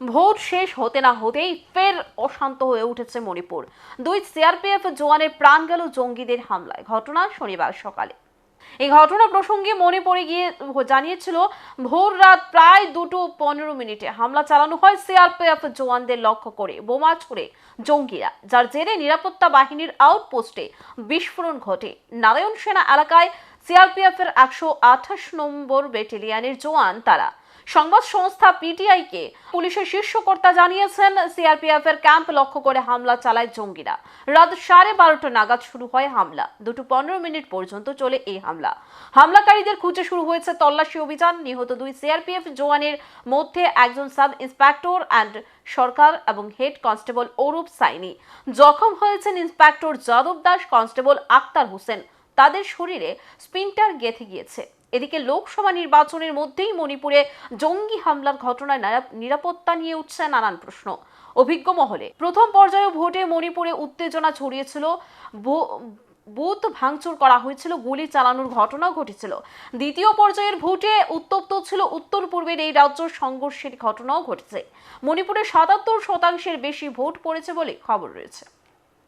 Vote শেষ হতে না হতেই ফের অশান্ত হয়ে উঠেছে মণিপুর। দুই সিআরপিএফ জওয়ানের প্রাণ গেল জঙ্গিদের হামলায়। ঘটনা শনিবার সকালে। এই ঘটনা প্রসঙ্গে মণিপুরে গিয়ে জানিয়েছিল, ভোর রাত প্রায় দুটো পনেরো মিনিটে হামলা চালানো হয় সিআরপিএফ জওয়ানদের লক্ষ্য করে, বোমা ছুড়ে জঙ্গিরা, যার জেরে নিরাপত্তা বাহিনীর আউটপোস্টে বিস্ফোরণ ঘটে। নারায়ণ সেনা এলাকায় সিআরপিএফ এর একশো আঠাশ নম্বর ব্যাটেলিয়ানের জোয়ান তারা। সংবাদ সংস্থা পিটিআই কে পুলিশের শীর্ষ কর্তা জানিয়েছেন সিআরপিএফ এর ক্যাম্প লক্ষ্য করে হামলা চালায় জঙ্গিরা। রাত সাড়ে বারোটা নাগাদ শুরু হয় হামলা। দুটো পনেরো মিনিট পর্যন্ত চলে এই হামলা। হামলাকারীদের খুঁজে শুরু হয়েছে তল্লাশি অভিযান। নিহত দুই সিআরপিএফ জওয়ানের মধ্যে একজন সাব ইন্সপেক্টর অ্যান্ড সরকার এবং হেড কনস্টেবল অরূপ সাইনি। জখম হয়েছেন ইন্সপেক্টর যাদব দাস, কনস্টেবল আক্তার হোসেন। তাদের শরীরে স্পিন্টার গেঁথে গিয়েছে। এদিকে লোকসভা নির্বাচনের মধ্যেই মণিপুরে জঙ্গি হামলার ঘটনায় নিরাপত্তা নিয়ে উঠছে নানান প্রশ্ন। অভিজ্ঞ মহলে প্রথম পর্যায়ে ভোটে মণিপুরে উত্তেজনা ছড়িয়েছিল। বুথ ভাঙচুর করা হয়েছিল, গুলি চালানোর ঘটনাও ঘটেছিল। দ্বিতীয় পর্যায়ের ভোটে উত্তপ্ত ছিল উত্তর পূর্বের এই রাজ্য সংঘর্ষের ঘটনাও ঘটেছে। মণিপুরে সাতাত্তর শতাংশের বেশি ভোট পড়েছে বলে খবর রয়েছে।